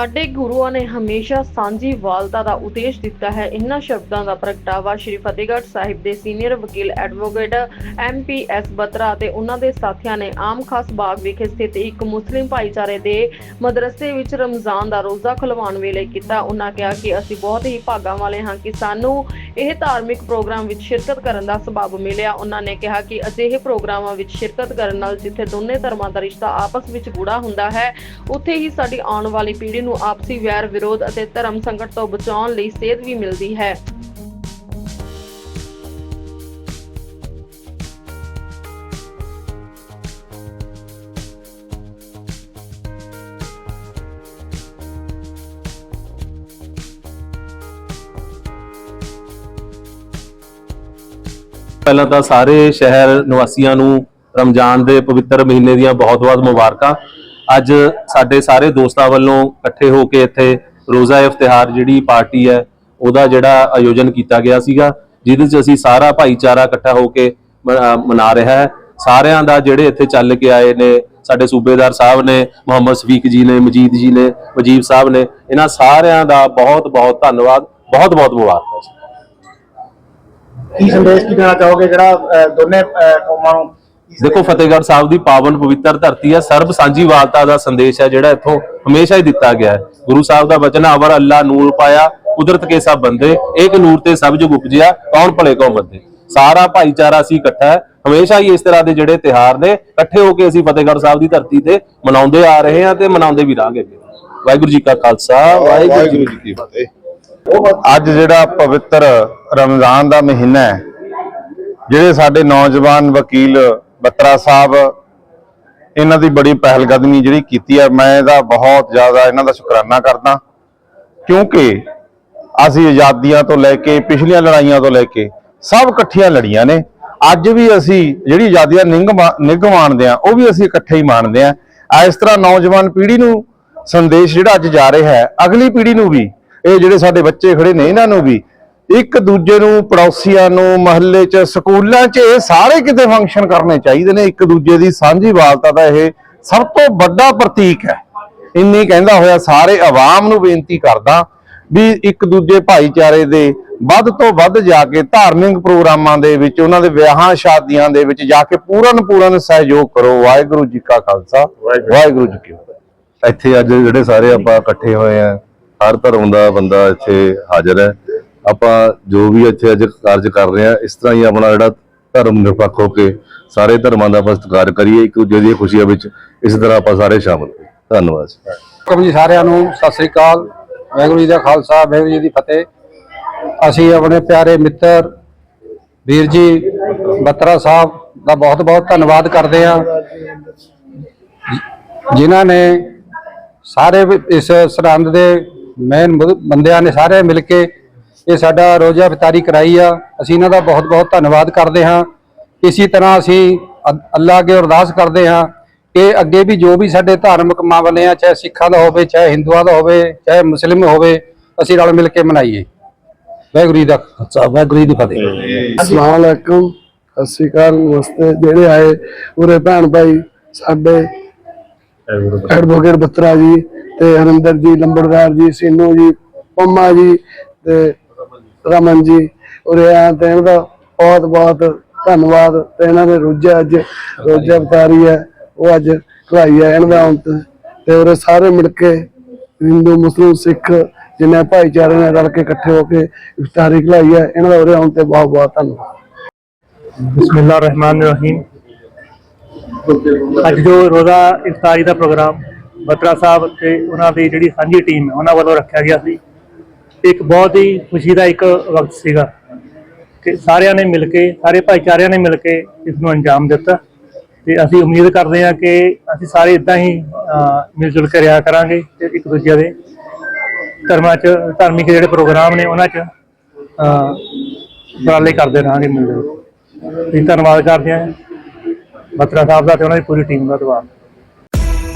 ਸਾਡੇ ਗੁਰੂਆਂ ਨੇ ਹਮੇਸ਼ਾ ਸਾਂਝੀ ਵਾਲਤਾ ਦਾ ਉਦੇਸ਼ ਦਿੱਤਾ ਹੈ। ਇਨ੍ਹਾਂ ਸ਼ਬਦਾਂ ਦਾ ਪ੍ਰਗਟਾਵਾ ਸ਼੍ਰੀ ਫਤਿਹਗੜ੍ਹ ਸਾਹਿਬ ਦੇ ਸੀਨੀਅਰ ਵਕੀਲ, ਐਡਵੋਕੇਟ ਐਮਪੀਐਸ ਬਤਰਾ ਅਤੇ ਉਹਨਾਂ ਦੇ ਸਾਥੀਆਂ ਨੇ ਆਮ ਖਾਸ ਬਾਗ ਵਿਖੇ ਸਥਿਤ ਇੱਕ ਮੁਸਲਿਮ ਭਾਈਚਾਰੇ ਦੇ ਮਦਰਸੇ ਵਿੱਚ ਰਮਜ਼ਾਨ ਦਾ ਰੋਜ਼ਾ ਖੁਲਵਾਉਣ ਵੇਲੇ ਕੀਤਾ। ਉਹਨਾਂ ਕਿਹਾ ਕਿ ਅਸੀਂ ਬਹੁਤ ਹੀ ਭਾਗਾਂ ਵਾਲੇ ਹਾਂ ਕਿ ਸਾਨੂੰ ਇਹ ਧਾਰਮਿਕ ਪ੍ਰੋਗਰਾਮ ਵਿੱਚ ਸ਼ਿਰਕਤ ਕਰਨ ਦਾ ਸਬਬ ਮਿਲਿਆ। ਉਹਨਾਂ ਨੇ ਕਿਹਾ ਕਿ ਅਜਿਹੇ ਪ੍ਰੋਗਰਾਮਾਂ ਵਿੱਚ ਸ਼ਿਰਕਤ ਕਰਨ ਨਾਲ ਜਿੱਥੇ ਦੋਨੇ ਧਰਮਾਂ ਦਾ ਰਿਸ਼ਤਾ ਆਪਸ ਵਿੱਚ ਗੂੜਾ ਹੁੰਦਾ ਹੈ, ਉੱਥੇ ਹੀ ਸਾਡੀ ਆਉਣ ਵਾਲੀ ਪੀੜ੍ਹੀ ਨੂੰ ਆਪਸੀ ਵੈਰ ਵਿਰੋਧ ਅਤੇ ਧਰਮ ਸੰਕਟ ਤੋਂ ਬਚਾਉਣ ਲਈ ਸੇਧ ਵੀ ਮਿਲਦੀ ਹੈ। ਪਹਿਲਾਂ ਤਾਂ ਸਾਰੇ ਸ਼ਹਿਰ ਨਿਵਾਸੀਆਂ ਨੂੰ ਰਮਜ਼ਾਨ ਦੇ ਪਵਿੱਤਰ ਮਹੀਨੇ ਦੀਆਂ ਬਹੁਤ-ਬਹੁਤ ਮੁਬਾਰਕਾਂ। ਅੱਜ ਸਾਡੇ ਸਾਰੇ ਦੋਸਤਾਂ ਵੱਲੋਂ ਇਕੱਠੇ ਹੋ ਕੇ ਇੱਥੇ ਰੋਜ਼ਾ ਇਫਤਿਹਾਰ ਜਿਹੜੀ ਪਾਰਟੀ ਹੈ, ਉਹਦਾ ਜਿਹੜਾ ਆਯੋਜਨ ਕੀਤਾ ਗਿਆ ਸੀਗਾ, ਜਿਹਦੇ 'ਚ ਅਸੀਂ ਸਾਰਾ ਭਾਈਚਾਰਾ ਇਕੱਠਾ ਹੋ ਕੇ ਮਨਾ ਰਿਹਾ ਹੈ। ਸਾਰਿਆਂ ਦਾ ਜਿਹੜੇ ਇੱਥੇ ਚੱਲ ਕੇ ਆਏ ਨੇ, ਸਾਡੇ ਸੂਬੇਦਾਰ ਸਾਹਿਬ ਨੇ, ਮੁਹੰਮਦ ਸਫੀਕ ਜੀ ਨੇ, ਮਜੀਦ ਜੀ ਨੇ ਵਜੀਬ ਸਾਹਿਬ ਨੇ, ਇਹਨਾਂ ਸਾਰਿਆਂ ਦਾ ਬਹੁਤ-ਬਹੁਤ ਧੰਨਵਾਦ, ਬਹੁਤ-ਬਹੁਤ ਮੁਬਾਰਕਾਂ ਕੀ ਸੰਦੇਸ਼ ਕੀ ਦੇਣਾ ਚਾਹੋਗੇ ਜਿਹੜਾ ਦੋਨੇ ਕੌਮਾਂ ਨੂੰ ਦੇਖੋ ਫਤਿਹਗੜ੍ਹ ਸਾਹਿਬ ਦੀ ਪਾਵਨ ਪਵਿੱਤਰ ਧਰਤੀ ਹੈ ਸਰਬ ਸਾਂਝੀਵਾਲਤਾ ਦਾ ਸੰਦੇਸ਼ ਹੈ ਜਿਹੜਾ ਇੱਥੋਂ ਹਮੇਸ਼ਾ ਹੀ ਦਿੱਤਾ ਗਿਆ ਹੈ। ਗੁਰੂ ਸਾਹਿਬ ਦਾ ਬਚਨ ਅਵਰ ਅੱਲਾ ਨੂਰ ਪਾਇਆ ਕੁਦਰਤ ਕੇ ਸਭ ਬੰਦੇ ਇੱਕ ਨੂਰ ਤੇ ਸਭ ਜੁਗ ਉਪਜਿਆ ਕੌਣ ਭਲੇ ਕੌਣ ਬੰਦੇ ਸਾਰਾ ਭਾਈਚਾਰਾ ਅਸੀਂ ਇਕੱਠਾ ਹੈ ਹਮੇਸ਼ਾ ਹੀ ਇਸ ਤਰ੍ਹਾਂ ਦੇ ਜਿਹੜੇ ਤਿਹਾਰ ਨੇ ਇਕੱਠੇ ਹੋ ਕੇ ਅਸੀਂ ਫਤਿਹਗੜ੍ਹ ਸਾਹਿਬ ਦੀ ਧਰਤੀ ਤੇ ਮਨਾਉਂਦੇ ਆ ਰਹੇ ਹਾਂ ਤੇ ਮਨਾਉਂਦੇ ਵੀ ਰਹਾਂਗੇ ਵਾਹਿਗੁਰੂ ਜੀ ਕਾ ਖਾਲਸਾ ਵਾਹਿਗੁਰੂ ਜੀ ਕੀ ਫਤਿਹ। ਅੱਜ ਜਿਹੜਾ ਪਵਿੱਤਰ ਰਮਜ਼ਾਨ ਦਾ ਮਹੀਨਾ ਹੈ ਜਿਹੜੇ ਸਾਡੇ ਨੌਜਵਾਨ ਵਕੀਲ ਬੱਤਰਾ ਸਾਹਿਬ, ਇਹਨਾਂ ਦੀ ਬੜੀ ਪਹਿਲਕਦਮੀ ਜਿਹੜੀ ਕੀਤੀ ਹੈ ਮੈਂ ਇਹਦਾ ਬਹੁਤ ਜ਼ਿਆਦਾ ਇਹਨਾਂ ਦਾ ਸ਼ੁਕਰਾਨਾ ਕਰਦਾ। ਕਿਉਂਕਿ ਅਸੀਂ ਆਜ਼ਾਦੀਆਂ ਤੋਂ ਲੈ ਕੇ, ਪਿਛਲੀਆਂ ਲੜਾਈਆਂ ਤੋਂ ਲੈ ਕੇ ਸਭ ਇਕੱਠੀਆਂ ਲੜੀਆਂ ਨੇ। ਅੱਜ ਵੀ ਅਸੀਂ ਜਿਹੜੀ ਆਜ਼ਾਦੀਆਂ ਨਿੰਗ ਨਿੱਘ ਮਾਣਦੇ ਆ, ਉਹ ਵੀ ਅਸੀਂ ਇਕੱਠੇ ਹੀ ਮਾਣਦੇ ਆ। ਇਸ ਤਰ੍ਹਾਂ ਨੌਜਵਾਨ ਪੀੜ੍ਹੀ ਨੂੰ ਸੰਦੇਸ਼ ਜਿਹੜਾ ਅੱਜ ਜਾ ਰਿਹਾ ਹੈ, ਅਗਲੀ ਪੀੜ੍ਹੀ ਨੂੰ ਵੀ, ਇਹ ਜਿਹੜੇ ਸਾਡੇ ਬੱਚੇ ਖੜੇ ਨੇ, ਇਹਨਾਂ ਨੂੰ ਵੀ ਇੱਕ ਦੂਜੇ ਨੂੰ ਪੜੋਸੀਆਂ ਨੂੰ ਮਹੱਲੇ 'ਚ ਸਕੂਲਾਂ 'ਚ ਇਹ ਸਾਰੇ ਕਿਤੇ ਫੰਕਸ਼ਨ ਕਰਨੇ ਚਾਹੀਦੇ ਨੇ। ਇੱਕ ਦੂਜੇ ਦੀ ਸਾਂਝੀ ਵਾਲਤਾ ਦਾ ਇਹ ਸਭ ਤੋਂ ਵੱਡਾ ਪ੍ਰਤੀਕ ਹੈ। ਇੰਨੀ ਕਹਿੰਦਾ ਹੋਇਆ ਸਾਰੇ ਆਵਾਮ ਨੂੰ ਬੇਨਤੀ ਕਰਦਾ ਵੀ ਇੱਕ ਦੂਜੇ ਭਾਈਚਾਰੇ ਦੇ ਵੱਧ ਤੋਂ ਵੱਧ ਜਾ ਕੇ ਧਾਰਮਿਕ ਪ੍ਰੋਗਰਾਮਾਂ ਦੇ ਵਿੱਚ ਉਹਨਾਂ ਦੇ ਵਿਆਹਾਂ ਸ਼ਾਦੀਆਂ ਦੇ ਵਿੱਚ ਜਾ ਕੇ ਪੂਰਨ ਪੂਰਨ ਸਹਿਯੋਗ ਕਰੋ। ਵਾਹਿਗੁਰੂ ਜੀ ਕਾ ਖਾਲਸਾ। ਵਾਹਿਗੁਰੂ ਜੀ ਕੀ ਫਤਿਹ। ਇੱਥੇ ਅੱਜ ਜਿਹੜੇ ਸਾਰੇ ਆਪਾਂ ਇਕੱਠੇ ਹੋਏ ਆ ਹਰ ਧਰਮ ਦਾ ਬੰਦਾ ਇੱਥੇ ਹਾਜ਼ਰ ਹੈ। ਆਪਾਂ ਜੋ ਵੀ ਇੱਥੇ ਅੱਜ ਕਾਰਜ ਕਰ ਰਹੇ ਆ ਇਸ ਤਰ੍ਹਾਂ ਹੀ ਆਪਣਾ ਜਿਹੜਾ ਧਰਮ ਨਿਰਪੱਖ ਹੋ ਕੇ ਸਾਰੇ ਧਰਮਾਂ ਦਾ ਆਪਾਂ ਸਤਿਕਾਰ ਕਰੀਏ, ਇੱਕ ਦੂਜੇ ਦੀਆਂ ਖੁਸ਼ੀਆਂ ਵਿੱਚ ਇਸ ਤਰ੍ਹਾਂ ਆਪਾਂ ਸਾਰੇ ਸ਼ਾਮਲ ਹੋਈਏ। ਧੰਨਵਾਦ ਜੀ। ਜੀ ਸਾਰਿਆਂ ਨੂੰ ਸਤਿ ਸ੍ਰੀ ਅਕਾਲ। ਵਾਹਿਗੁਰੂ ਜੀ ਦਾ ਖਾਲਸਾ, ਵਾਹਿਗੁਰੂ ਜੀ ਦੀ ਫਤਿਹ। ਅਸੀਂ ਆਪਣੇ ਪਿਆਰੇ ਮਿੱਤਰ ਵੀਰ ਜੀ ਬੱਤਰਾ ਸਾਹਿਬ ਦਾ ਬਹੁਤ ਬਹੁਤ ਧੰਨਵਾਦ ਕਰਦੇ ਹਾਂ। ਜਿਨ੍ਹਾਂ ਨੇ ਸਾਰੇ ਵੀ ਇਸ ਸਰਹੰਦ ਦੇ ਮੇਨ ਬੰਦਿਆਂ ਨੇ ਸਾਰੇ ਮਿਲ ਕੇ ਇਹ ਸਾਡਾ ਰੋਜ਼ਾ ਇਫਤਾਰੀ ਕਰਾਈ ਆ। ਅਸੀਂ ਇਹਨਾਂ ਦਾ ਬਹੁਤ ਬਹੁਤ ਧੰਨਵਾਦ ਕਰਦੇ ਹਾਂ। ਇਸੇ ਤਰ੍ਹਾਂ ਅਸੀਂ ਅੱਲਾ ਅੱਗੇ ਅਰਦਾਸ ਕਰਦੇ ਹਾਂ ਕਿ ਅੱਗੇ ਵੀ ਜੋ ਵੀ ਸਾਡੇ ਧਾਰਮਿਕ ਮਾਮਲੇ ਆ ਚਾਹੇ ਸਿੱਖਾਂ ਦਾ ਹੋਵੇ ਚਾਹੇ ਹਿੰਦੂਆਂ ਦਾ ਹੋਵੇ ਚਾਹੇ ਮੁਸਲਿਮ ਹੋਵੇ ਅਸੀਂ ਰਲ ਮਿਲ ਕੇ ਮਨਾਈਏ। ਵਾਹਿਗੁਰੂ ਜੀ ਦਾ ਵਾਹਿਗੁਰੂ ਜੀ ਦੀ ਫਤਿਹ। ਅਸਲਾਮ ਅਲੈਕੁਮ ਸਤਿ ਸ਼੍ਰੀ ਅਕਾਲ ਨਮਸਤੇ। ਜਿਹੜੇ ਆਏ ਉਰੇ ਭੈਣ ਭਾਈ ਸਾਡੇ ਐਡਵੋਕੇਟ ਬੱਤਰਾ ਜੀ ਤੇ ਹਰਿੰਦਰ ਜੀ ਲੰਬੜਦਾਰ ਜੀ ਸੀਨੂ ਜੀ ਪੰਮਾ ਜੀ ਤੇ ਰਮਨ ਜੀ, ਉਰੇ ਆ, ਤੇ ਇਹਨਾਂ ਦਾ ਬਹੁਤ ਬਹੁਤ ਧੰਨਵਾਦ, ਤੇ ਇਹਨਾਂ ਦੇ ਰੋਜਾ ਅੱਜ, ਰੋਜਾ ਬਤਾਰੀ ਹੈ, ਉਹ ਅੱਜ ਖਲਾਈ ਹੈ, ਇਹਨਾਂ ਦਾ ਆਉਣ ਤੇ ਉਰੇ ਸਾਰੇ ਮਿਲ ਕੇ ਹਿੰਦੂ, ਮੁਸਲਿਮ, ਸਿੱਖ ਜਿੰਨੇ ਭਾਈਚਾਰੇ ਨੇ ਰਲ ਕੇ ਇਕੱਠੇ ਹੋ ਕੇ ਇਫਤਾਰੀ ਖਲਾਈ ਹੈ, ਇਹਨਾਂ ਦਾ ਉਰੇ ਆਉਣ ਤੇ ਬਹੁਤ ਬਹੁਤ ਧੰਨਵਾਦ। ਬਿਸਮਿਲ੍ਲਾ ਰਹਿਮਾਨ ਰਹੀਮ ਅੱਜ ਜੋ ਰੋਜ਼ਾ ਇਫਤਾਰੀ ਦਾ ਪ੍ਰੋਗਰਾਮ, ਬਤਰਾ ਸਾਹਿਬ ਤੇ ਉਹਨਾਂ ਦੀ ਜਿਹੜੀ ਸਾਂਝੀ ਟੀਮ ਹੈ, ਉਹਨਾਂ ਵੱਲੋਂ ਰੱਖਿਆ ਗਿਆ ਸੀ। ਇੱਕ ਬਹੁਤ ਹੀ ਖੁਸ਼ੀ ਦਾ ਇੱਕ ਵਕਤ ਸੀਗਾ ਕਿ ਸਾਰਿਆਂ ਨੇ ਮਿਲ ਕੇ, ਸਾਰੇ ਭਾਈਚਾਰਿਆਂ ਨੇ ਮਿਲ ਕੇ ਇਸ ਨੂੰ ਅੰਜਾਮ ਦਿੱਤਾ ਤੇ ਅਸੀਂ ਉਮੀਦ ਕਰਦੇ ਹਾਂ ਕਿ ਅਸੀਂ ਸਾਰੇ ਇਦਾਂ ਹੀ ਮਿਲ ਜੁਲ ਕੇ ਰਿਹਾ ਕਰਾਂਗੇ ਤੇ ਇੱਕ ਦੂਜੇ ਦੇ ਧਰਮਾਂ 'ਚ, ਧਾਰਮਿਕ ਜਿਹੜੇ ਪ੍ਰੋਗਰਾਮ ਨੇ ਉਹਨਾਂ 'ਚ ਉਪਰਾਲੇ ਕਰਦੇ ਰਹਾਂਗੇ ਮਿਲ ਜੁਲ ਕੇ। ਅਸੀਂ ਧੰਨਵਾਦ ਕਰਦੇ ਹਾਂ ਬਤਰਾ ਸਾਹਿਬ ਦਾ ਤੇ ਉਹਨਾਂ ਦੀ ਪੂਰੀ ਟੀਮ ਦਾ ਧੰਨਵਾਦ